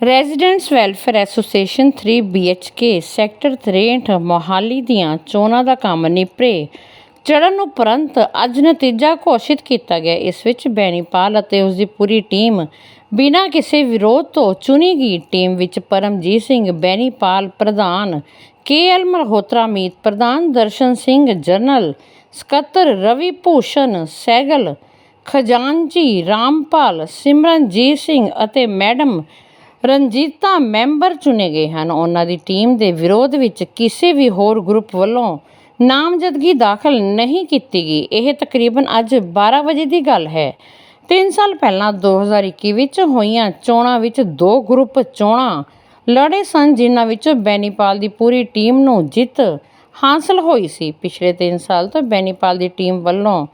Residents welfare association 3 BHK sector 63 Mohali ਦੀਆਂ ਚੋਣਾਂ ਦਾ ਕੰਮ ਨਿਪਰੇ। ਚੜ੍ਹਨ ਉਪਰੰਤ ਅੱਜ ਨਤੀਜਾ ਘੋਸ਼ਿਤ ਕੀਤਾ ਗਿਆ। ਇਸ ਵਿੱਚ ਬੈਨੀਪਾਲ ਅਤੇ ਉਸ ਦੀ ਪੂਰੀ ਟੀਮ ਬਿਨਾਂ ਕਿਸੇ ਵਿਰੋਧ ਤੋਂ ਚੁਣੀ ਗਈ ਟੀਮ ਵਿੱਚ ਪਰਮਜੀਤ ਸਿੰਘ ਬੈਨੀਪਾਲ ਪ੍ਰਧਾਨ ਕੇਐਲ ਮਲਹੋਤਰਾ ਮੀਤ ਪ੍ਰਧਾਨ, ਦਰਸ਼ਨ ਸਿੰਘ ਜਨਰਲ ਸਕੱਤਰ ਰਵੀ ਭੂਸ਼ਣ ਸਹਿਗਲ ਖਜ਼ਾਨਜੀ ਰਾਮਪਾਲ, ਸਿਮਰਨਜੀਤ ਸਿੰਘ ਅਤੇ ਮੈਡਮ ਰਣਜੀਤਾ ਮੈਂਬਰ ਚੁਣੇ ਗਏ ਹਨ। ਉਹਨਾਂ ਦੀ ਟੀਮ ਦੇ ਵਿਰੋਧ ਵਿੱਚ ਕਿਸੇ ਵੀ ਹੋਰ ਗਰੁੱਪ ਵੱਲੋਂ ਨਾਮਜ਼ਦਗੀ ਦਾਖਲ ਨਹੀਂ ਕੀਤੀ ਗਈ। ਇਹ ਤਕਰੀਬਨ ਅੱਜ 12 ਵਜੇ ਦੀ ਗੱਲ ਹੈ। 3 ਸਾਲ ਪਹਿਲਾਂ 2021 ਵਿੱਚ ਹੋਈਆਂ ਚੋਣਾਂ ਵਿੱਚ ਦੋ ਗਰੁੱਪ ਚੋਣਾਂ ਲੜੇ ਸਨ, ਜਿਨ੍ਹਾਂ ਵਿੱਚ ਬੈਨੀਪਾਲ ਦੀ ਪੂਰੀ ਟੀਮ ਨੂੰ ਜਿੱਤ ਹਾਸਲ ਹੋਈ ਸੀ। ਪਿਛਲੇ 3 ਸਾਲ ਤੋਂ ਬੈਨੀਪਾਲ ਦੀ ਟੀਮ ਵੱਲੋਂ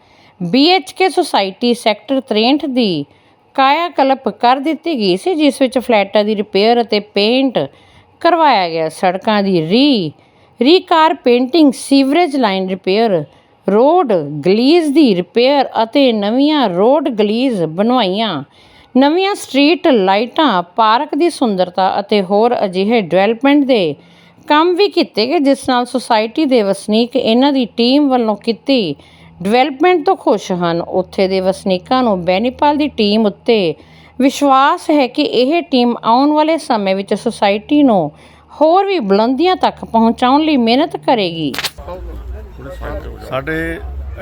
BHK ਸੁਸਾਇਟੀ ਸੈਕਟਰ 63 ਦੀ ਕਾਇਆ ਕਲਪ ਕਰ ਦਿੱਤੀ ਗਈ ਸੀ, ਜਿਸ ਵਿੱਚ ਫਲੈਟਾਂ ਦੀ ਰਿਪੇਅਰ ਅਤੇ ਪੇਂਟ ਕਰਵਾਇਆ ਗਿਆ। ਸੜਕਾਂ ਦੀ re, recarpeting, sewerage line repair, road ਗਲੀਜ਼ ਦੀ ਰਿਪੇਅਰ ਅਤੇ ਨਵੀਆਂ ਰੋਡ ਗਲੀਜ਼ ਬਣਵਾਈਆਂ। ਨਵੀਆਂ ਸਟਰੀਟ ਲਾਈਟਾਂ, ਪਾਰਕ ਦੀ ਸੁੰਦਰਤਾ ਅਤੇ ਹੋਰ ਅਜਿਹੇ ਡਿਵੈਲਪਮੈਂਟ ਦੇ ਕੰਮ ਵੀ ਕੀਤੇ ਗਏ, ਜਿਸ ਨਾਲ ਸੁਸਾਇਟੀ ਦੇ ਵਸਨੀਕ ਇਹਨਾਂ ਦੀ ਟੀਮ ਵੱਲੋਂ ਕੀਤੀ ਡਿਵੈਲਪਮੈਂਟ ਤੋਂ ਖੁਸ਼ ਹਨ। ਉੱਥੇ ਦੇ ਵਸਨੀਕਾਂ ਨੂੰ ਬੈਨੀਪਾਲ ਦੀ ਟੀਮ ਉੱਤੇ ਵਿਸ਼ਵਾਸ ਹੈ ਕਿ ਇਹ ਟੀਮ ਆਉਣ ਵਾਲੇ ਸਮੇਂ ਵਿੱਚ ਸੁਸਾਇਟੀ ਨੂੰ ਹੋਰ ਵੀ ਬੁਲੰਦੀਆਂ ਤੱਕ ਪਹੁੰਚਾਉਣ ਲਈ ਮਿਹਨਤ ਕਰੇਗੀ। ਸਾਡੇ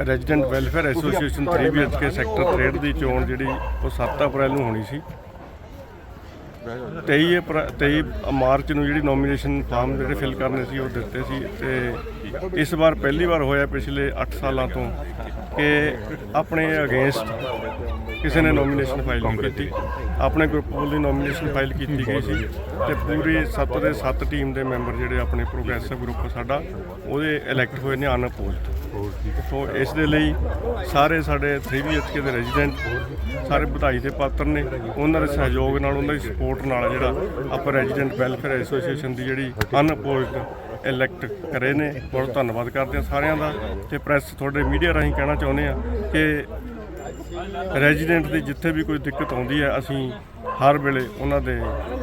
resident welfare association 3BHK sector 63 ਦੀ ਚੋਣ ਜਿਹੜੀ ਉਹ 7 ਅਪ੍ਰੈਲ ਨੂੰ ਹੋਣੀ ਸੀ। 23 ਅਪ੍ਰੈ- 23 ਮਾਰਚ ਨੂੰ ਜਿਹੜੀ ਨੋਮੀਨੇਸ਼ਨ ਫਾਰਮ ਜਿਹੜੇ ਫਿਲ ਕਰਨੇ ਸੀ, ਉਹ ਦਿੱਤੇ ਸੀ ਤੇ ਇਸ ਵਾਰ ਪਹਿਲੀ ਵਾਰ ਹੋਇਆ ਪਿਛਲੇ 8 ਸਾਲਾਂ ਤੋਂ ਕਿ ਆਪਣੇ ਅਗੇਂਸਟ ਕਿਸੇ ਨੇ ਨੋਮੀਨੇਸ਼ਨ ਫਾਈਲ ਨਹੀਂ ਕੀਤੀ। ਆਪਣੇ ਗਰੁੱਪ ਵੱਲੋਂ ਨੋਮੀਨੇਸ਼ਨ ਫਾਈਲ ਕੀਤੀ ਗਈ ਸੀ ਤੇ ਪੂਰੀ 7 ਦੇ 7 ਟੀਮ ਦੇ ਮੈਂਬਰ ਜਿਹੜੇ ਆਪਣੇ ਪ੍ਰੋਗਰੈਸਿਵ ਗਰੁੱਪ ਸਾਡਾ, ਉਹਦੇ ਇਲੈਕਟ ਹੋਏ ਨੇ ਅਨਅਪੋਜ਼ਡ ਸੋ ਇਸ ਦੇ ਲਈ ਸਾਰੇ ਸਾਡੇ 3BHK ਦੇ ਰੈਜ਼ੀਡੈਂਟ ਸਾਰੇ ਵਧਾਈ ਦੇ ਪਾਤਰ ਨੇ। ਉਹਨਾਂ ਦੇ ਸਹਿਯੋਗ ਨਾਲ, ਉਹਨਾਂ ਦੀ ਸਪੋਰਟ ਨਾਲ ਜਿਹੜਾ ਆਪਾਂ ਰੈਜ਼ੀਡੈਂਟ ਵੈਲਫੇਅਰ ਐਸੋਸੀਏਸ਼ਨ ਦੀ ਜਿਹੜੀ ਅਨਪੋਜ਼ਡ ਇਲੈਕਟ ਕਰੇ ਨੇ। ਬਹੁਤ ਧੰਨਵਾਦ ਕਰਦੇ ਹਾਂ ਸਾਰਿਆਂ ਦਾ ਤੇ ਪ੍ਰੈਸ ਤੁਹਾਡੇ ਮੀਡੀਆ ਰਾਹੀਂ ਕਹਿਣਾ ਚਾਹੁੰਦੇ ਆ ਕਿ ਰੈਜ਼ੀਡੈਂਟ ਦੀ ਜਿੱਥੇ ਵੀ ਕੋਈ ਦਿੱਕਤ ਆਉਂਦੀ ਹੈ, ਅਸੀਂ ਹਰ ਵੇਲੇ ਉਹਨਾਂ ਦੇ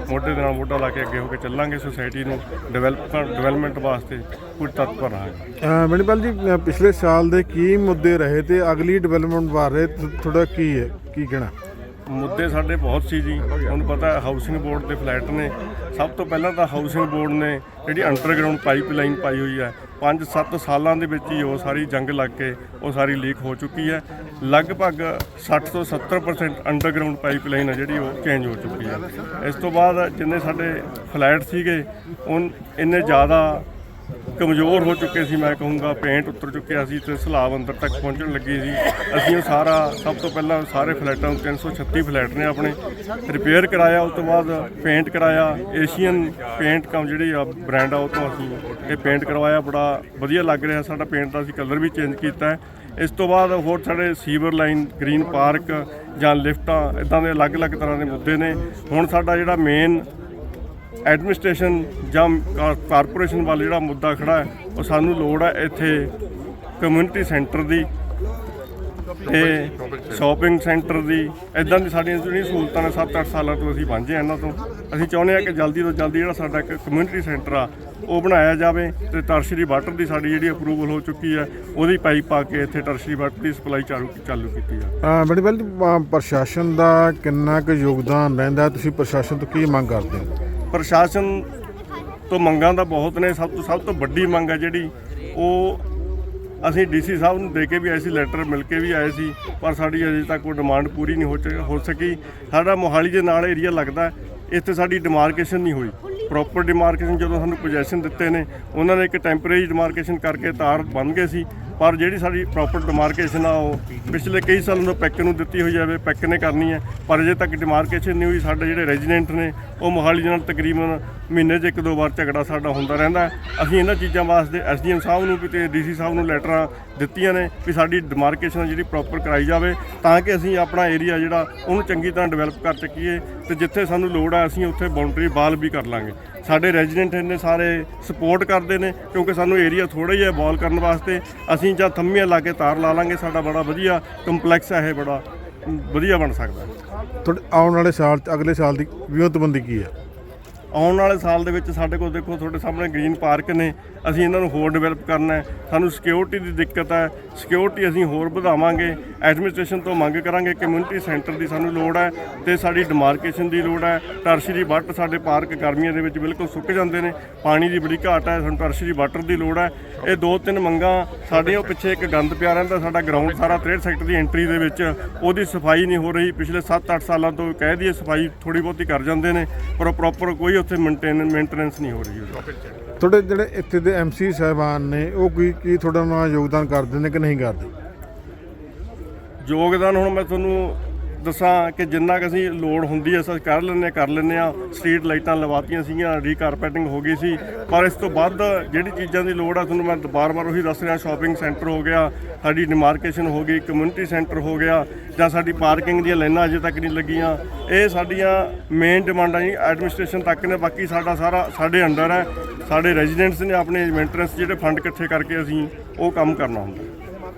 ਮੋਢੇ ਦੇ ਨਾਲ ਮੋਢਾ ਲਾ ਕੇ ਅੱਗੇ ਹੋ ਕੇ ਚੱਲਾਂਗੇ ਸੁਸਾਇਟੀ ਨੂੰ ਡਿਵੈਲਪ ਡਿਵੈਲਪਮੈਂਟ ਵਾਸਤੇ ਪੂਰੀ ਤਤਪਰ ਰਹਾਂਗੇ ਮਣੀਪਾਲ ਜੀ, ਅਹ ਪਿਛਲੇ ਸਾਲ ਦੇ ਕੀ ਮੁੱਦੇ ਰਹੇ ਤੇ ਅਗਲੀ ਡਿਵੈਲਪਮੈਂਟ ਬਾਰੇ ਤੁ- ਤੁਹਾਡਾ ਕੀ ਹੈ, ਕੀ ਕਹਿਣਾ? ਮੁੱਦੇ ਸਾਡੇ ਬਹੁਤ ਸੀ ਜੀ। ਤੁਹਾਨੂੰ ਪਤਾ ਹਾਊਸਿੰਗ ਬੋਰਡ ਦੇ ਫਲੈਟ ਨੇ। ਸਭ ਤੋਂ ਪਹਿਲਾਂ ਤਾਂ ਹਾਊਸਿੰਗ ਬੋਰਡ ਨੇ ਜਿਹੜੀ ਅੰਡਰਗਰਾਉਂਡ ਪਾਈਪਲਾਈਨ ਪਾਈ ਹੋਈ ਹੈ। 5-7 ਸਾਲਾਂ ਦੇ ਵਿੱਚ ਹੀ ਉਹ ਸਾਰੀ ਜੰਗ ਲੱਗ ਕੇ ਉਹ ਸਾਰੀ ਲੀਕ ਹੋ ਚੁੱਕੀ ਹੈ। ਲਗਭਗ 60 ਤੋਂ 70% ਅੰਡਰਗਰਾਉਂਡ ਪਾਈਪਲਾਈਨ ਹੈ ਜਿਹੜੀ ਉਹ ਚੇਂਜ ਹੋ ਚੁੱਕੀ ਹੈ। ਇਸ ਤੋਂ ਬਾਅਦ ਜਿੰਨੇ ਸਾਡੇ ਫਲੈਟ ਸੀਗੇ ਉਹ ਇੰਨੇ ਜ਼ਿਆਦਾ ਕਮਜ਼ੋਰ ਹੋ ਚੁੱਕੇ ਸੀ, ਮੈਂ ਕਹੂੰਗਾ ਪੇਂਟ ਉਤਰ ਚੁੱਕਿਆ ਸੀ ਤੇ ਸਲਾਬ ਅੰਦਰ ਤੱਕ ਪਹੁੰਚਣ ਲੱਗੀ ਸੀ। ਅਸੀਂ ਉਹ ਸਾਰਾ, ਸਭ ਤੋਂ ਪਹਿਲਾਂ ਸਾਰੇ ਫਲੈਟਾਂ ਨੂੰ 336 ਫਲੈਟ ਨੇ ਆਪਣੇ। ਰਿਪੇਅਰ ਕਰਾਇਆ, ਉਸ ਤੋਂ ਬਾਅਦ ਪੇਂਟ ਕਰਾਇਆ। ਏਸ਼ੀਅਨ ਪੇਂਟ ਕੰਮ ਜਿਹੜੀ ਆ, ਬ੍ਰਾਂਡ ਆ, ਉਹ ਤੋਂ ਅਸੀਂ ਇਹ ਪੇਂਟ ਕਰਵਾਇਆ। ਬੜਾ ਵਧੀਆ ਲੱਗ ਰਿਹਾ ਸਾਡਾ ਪੇਂਟ ਦਾ, ਅਸੀਂ ਕਲਰ ਵੀ ਚੇਂਜ ਕੀਤਾ ਇਸ ਤੋਂ ਬਾਅਦ ਹੋਰ ਸਾਡੇ ਸੀਵਰ ਲਾਈਨ, ਗ੍ਰੀਨ ਪਾਰਕ ਜਾਂ ਲਿਫਟਾਂ, ਇਦਾਂ ਦੇ ਅਲੱਗ-ਅਲੱਗ ਤਰ੍ਹਾਂ ਦੇ ਮੁੱਦੇ ਨੇ। ਹੁਣ ਸਾਡਾ ਜਿਹੜਾ ਮੇਨ ਐਡਮਿਨਿਸਟ੍ਰੇਸ਼ਨ ਜਾਂ ਕਾਰਪੋਰੇਸ਼ਨ ਵੱਲ ਜਿਹੜਾ ਮੁੱਦਾ ਖੜਾ ਹੈ, ਉਹ ਸਾਨੂੰ ਲੋੜ ਹੈ ਇੱਥੇ ਕਮਿਊਨਿਟੀ ਸੈਂਟਰ ਦੀ ਤੇ ਸ਼ਾਪਿੰਗ ਸੈਂਟਰ ਦੀ। ਇਦਾਂ ਦੀ ਸਾਡੀਆਂ ਜਿਹੜੀਆਂ ਸਹੂਲਤਾਂ ਨੇ 7-8 ਸਾਲਾਂ ਤੋਂ ਅਸੀਂ ਵਾਂਝੇ ਹਾਂ ਇਹਨਾਂ ਤੋਂ। ਅਸੀਂ ਚਾਹੁੰਦੇ ਹਾਂ ਕਿ ਜਲਦੀ ਤੋਂ ਜਲਦੀ ਜਿਹੜਾ ਸਾਡਾ ਇੱਕ ਕਮਿਊਨਿਟੀ ਸੈਂਟਰ ਆ, ਉਹ ਬਣਾਇਆ ਜਾਵੇ ਤੇ ਟਰਸ਼ਰੀ ਵਾਟਰ ਦੀ ਸਾਡੀ ਜਿਹੜੀ ਅਪਰੂਵਲ ਹੋ ਚੁੱਕੀ ਹੈ, ਉਹਦੀ ਪਾਈਪ ਪਾ ਕੇ ਇੱਥੇ ਟਰਸ਼ਰੀ ਵਾਟਰ ਦੀ ਸਪਲਾਈ ਚਾਲੂ ਚਾਲੂ ਕੀਤੀ ਆ। ਅਹ ਮਣੀਪਾਲ ਜੀ ਪ੍ਰਸ਼ਾਸਨ ਦਾ ਕਿੰਨਾ ਕੁ ਯੋਗਦਾਨ ਰਹਿੰਦਾ ਤੁਸੀਂ ਪ੍ਰਸ਼ਾਸਨ ਤੋਂ ਕੀ ਮੰਗ ਕਰਦੇ ਹੋ? ਪ੍ਰਸ਼ਾਸਨ ਤੋਂ ਮੰਗਾਂ ਤਾਂ ਬਹੁਤ ਨੇ, ਸਭ ਤੋਂ ਸਭ ਤੋਂ ਵੱਡੀ ਮੰਗ ਹੈ ਜਿਹੜੀ, ਉਹ ਅਸੀਂ ਡੀਸੀ ਸਾਹਿਬ ਨੂੰ ਦੇ ਕੇ ਵੀ ਆਏ ਸੀ, ਲੈਟਰ ਮਿਲ ਕੇ ਵੀ ਆਏ ਸੀ, ਪਰ ਸਾਡੀ ਅਜੇ ਤੱਕ ਕੋਈ ਡਿਮਾਂਡ ਪੂਰੀ ਨਹੀਂ ਹੋ ਚ- ਹੋ ਸਕੀ। ਸਾਡਾ ਮੋਹਾਲੀ ਦੇ ਨਾਲ ਏਰੀਆ ਲੱਗਦਾ, ਇੱਥੇ ਸਾਡੀ ਡਿਮਾਰਕੇਸ਼ਨ ਨਹੀਂ ਹੋਈ। ਪ੍ਰੋਪਰ ਡਿਮਾਰਕੇਸ਼ਨ ਜਦੋਂ ਸਾਨੂੰ ਪੋਜੈਸ਼ਨ ਦਿੱਤੇ ਨੇ, ਉਹਨਾਂ ਨੇ ਇੱਕ ਟੈਂਪਰੇਰੀ ਡਿਮਾਰਕੇਸ਼ਨ ਕਰਕੇ ਤਾਰ ਬਣ ਗਏ ਸੀ। ਪਰ ਜਿਹੜੀ ਸਾਡੀ ਪ੍ਰੋਪਰ ਡਿਮਾਰਕੇਸ਼ਨ ਆ ਉਹ ਪਿਛਲੇ ਕਈ ਸਾਲਾਂ ਤੋਂ ਪੈਕ ਨੂੰ ਦਿੱਤੀ ਹੋਈ ਜਾਵੇ ਪੈਕ ਨੇ ਕਰਨੀ ਹੈ ਪਰ ਅਜੇ ਤੱਕ ਡਿਮਾਰਕੇਸ਼ਨ ਨਹੀਂ ਹੋਈ। ਸਾਡੇ ਜਿਹੜੇ ਰੈਜ਼ੀਡੈਂਟ ਨੇ, ਉਹ ਮੋਹਾਲੀ ਦੇ ਨਾਲ ਤਕਰੀਬਨ ਮਹੀਨੇ 'ਚ ਇੱਕ ਦੋ ਵਾਰ ਝਗੜਾ ਸਾਡਾ ਹੁੰਦਾ ਰਹਿੰਦਾ। ਅਸੀਂ ਇਹਨਾਂ ਚੀਜ਼ਾਂ ਵਾਸਤੇ ਐਸਡੀਐਮ ਸਾਹਿਬ ਨੂੰ ਵੀ ਤੇ ਡੀਸੀ ਸਾਹਿਬ ਨੂੰ ਲੈਟਰਾਂ ਦਿੱਤੀਆਂ ਨੇ ਵੀ ਸਾਡੀ ਡਿਮਾਰਕੇਸ਼ਨ ਜਿਹੜੀ ਪ੍ਰੋਪਰ ਕਰਾਈ ਜਾਵੇ, ਤਾਂ ਕਿ ਅਸੀਂ ਆਪਣਾ ਏਰੀਆ ਜਿਹੜਾ ਉਹਨੂੰ ਚੰਗੀ ਤਰ੍ਹਾਂ ਡਿਵੈਲਪ ਕਰ ਸਕੀਏ ਤੇ ਜਿੱਥੇ ਸਾਨੂੰ ਲੋੜ ਆ, ਅਸੀਂ ਉੱਥੇ ਬਾਉਂਡਰੀ ਬਾਲ ਵੀ ਕਰ ਲਾਂਗੇ। ਸਾਡੇ ਰੈਜ਼ੀਡੈਂਟ ਨੇ ਸਾਰੇ ਸਪੋਰਟ ਕਰਦੇ ਨੇ, ਕਿਉਂਕਿ ਸਾਨੂੰ ਏਰੀਆ ਥੋੜਾ ਜਿਹਾ ਬੋਲ ਕਰਨ ਵਾਸਤੇ। ਅਸੀਂ ਜਾਂ ਥੰਮੀਆਂ ਲਾ ਕੇ ਤਾਰ ਲਾ ਲਾਂਗੇ, ਸਾਡਾ ਬੜਾ ਵਧੀਆ ਕੰਪਲੈਕਸ ਹੈ ਇਹ ਬੜਾ, ਵਧੀਆ ਬਣ ਸਕਦਾ। ਤੁਹਾਡੇ ਆਉਣ ਵਾਲੇ ਸਾਲ 'ਚ ਅਗਲੇ ਸਾਲ ਦੀ ਵਿਉਂਤਬੰਦੀ ਕੀ ਹੈ? ਆਉਣ ਵਾਲੇ ਸਾਲ ਦੇ ਵਿੱਚ ਸਾਡੇ ਕੋਲ ਦੇਖੋ, ਤੁਹਾਡੇ ਸਾਹਮਣੇ ਗ੍ਰੀਨ ਪਾਰਕ ਨੇ। ਅਸੀਂ ਇਹਨਾਂ ਨੂੰ ਹੋਰ ਡਿਵੈਲਪ ਕਰਨਾ ਹੈ। ਸਾਨੂੰ ਸਿਕਿਉਰਿਟੀ ਦੀ ਦਿੱਕਤ ਹੈ। ਸਿਕਿਉਰਿਟੀ ਅਸੀਂ ਹੋਰ ਵਧਾਵਾਂਗੇ। ਐਡਮਿਨਿਸਟ੍ਰੇਸ਼ਨ ਤੋਂ ਮੰਗ ਕਰਾਂਗੇ ਕਮਿਊਨਿਟੀ ਸੈਂਟਰ ਦੀ ਸਾਨੂੰ ਲੋੜ ਹੈ ਤੇ ਸਾਡੀ ਡਿਮਾਰਕੇਸ਼ਨ ਦੀ ਲੋੜ ਹੈ। ਟਰਸ਼ਰੀ ਵਾਟਰ ਸਾਡੇ ਪਾਰਕ ਗਰਮੀਆਂ ਦੇ ਵਿੱਚ ਬਿਲਕੁਲ ਸੁੱਕ ਜਾਂਦੇ ਨੇ। ਪਾਣੀ ਦੀ ਬੜੀ ਘਾਟ ਹੈ। ਸਾਨੂੰ ਟਰਸ਼ਰੀ ਵਾਟਰ ਦੀ ਲੋੜ ਹੈ। ਇਹ ਦੋ ਤਿੰਨ ਮੰਗਾਂ ਸਾਡੀਆਂ ਉਹ ਪਿੱਛੇ ਇੱਕ ਗੰਦ ਪਿਆ ਰਹਿੰਦਾ ਸਾਡਾ ਗਰਾਊਂਡ ਸਾਰਾ 63 ਸੈਕਟਰ ਦੀ ਐਂਟਰੀ ਦੇ ਵਿੱਚ ਉਹਦੀ ਸਫ਼ਾਈ ਨਹੀਂ ਹੋ ਰਹੀ। ਪਿਛਲੇ 7-8 ਸਾਲਾਂ ਤੋਂ ਕਹਿ ਦਈਏ ਸਫ਼ਾਈ ਥੋੜੀ ਬਹੁਤੀ ਕਰ ਜਾਂਦੇ ਨੇ ਪਰ ਉਹ ਪ੍ਰੋਪਰ ਕੋਈ ਉੱਥੇ ਮੇਨਟੇਨ ਮੇਨਟੇਨੈਂਸ ਨਹੀਂ ਹੋ ਰਹੀ ਉਹਦੀ। ਤੁਹਾਡੇ ਜਿਹੜੇ ਇੱਥੇ ਦੇ ਐਮਸੀ ਸਾਹਿਬਾਨ ਨੇ ਉਹ ਕੀ ਕੀ ਤੁਹਾਡਾ ਨਾਲ ਯੋਗਦਾਨ ਕਰਦੇ ਨੇ ਕਿ ਨਹੀਂ ਕਰਦੇ? ਯੋਗਦਾਨ ਹੁਣ ਮੈਂ ਤੁਹਾਨੂੰ ਦੱਸਾਂ ਕਿ ਜਿੰਨਾ ਕੁ ਅਸੀਂ ਲੋਡ ਹੁੰਦੀ ਐ ਅਸੀਂ ਕਰ ਲੈਂਦੇ ਕਰ ਲੈਂਦੇ ਆ ਸਟਰੀਟ ਲਾਈਟਾਂ ਲਵਾਤੀਆਂ ਸੀਗੀਆਂ ਰੀਕਾਰਪੈਟਿੰਗ ਹੋ ਗਈ ਸੀ। ਪਰ ਇਸ ਤੋਂ ਵੱਧ ਜਿਹੜੀ ਚੀਜ਼ਾਂ ਦੀ ਲੋੜ ਆ, ਤੁਹਾਨੂੰ ਮੈਂ ਬਾਰ-ਬਾਰ ਉਹੀ ਦੱਸ ਰਿਹਾ ਸ਼ਾਪਿੰਗ ਸੈਂਟਰ ਹੋ ਗਿਆ, ਸਾਡੀ ਡਿਮਾਰਕੇਸ਼ਨ ਹੋ ਗਈ ਕਮਿਊਨਿਟੀ ਸੈਂਟਰ ਹੋ ਗਿਆ, ਜਾਂ ਸਾਡੀ ਪਾਰਕਿੰਗ ਦੀਆਂ ਲਾਈਨਾਂ ਅਜੇ ਤੱਕ ਨਹੀਂ ਲੱਗੀਆਂ। ਇਹ ਸਾਡੀਆਂ ਮੇਨ ਡਿਮਾਂਡਾਂ ਜੀ ਐਡਮਿਨਿਸਟ੍ਰੇਸ਼ਨ ਤੱਕ ਨੇ, ਬਾਕੀ ਸਾਡਾ ਸਾਰਾ ਸਾਡੇ ਅੰਡਰ ਹੈ। ਸਾਡੇ ਰੈਜ਼ੀਡੈਂਟਸ ਨੇ ਆਪਣੇ ਮੇਨਟੇਨੈਂਸ ਜਿਹੜੇ ਫੰਡ ਇਕੱਠੇ ਕਰਕੇ ਅਸੀਂ ਉਹ ਕੰਮ ਕਰਨਾ ਹੁੰਦਾ।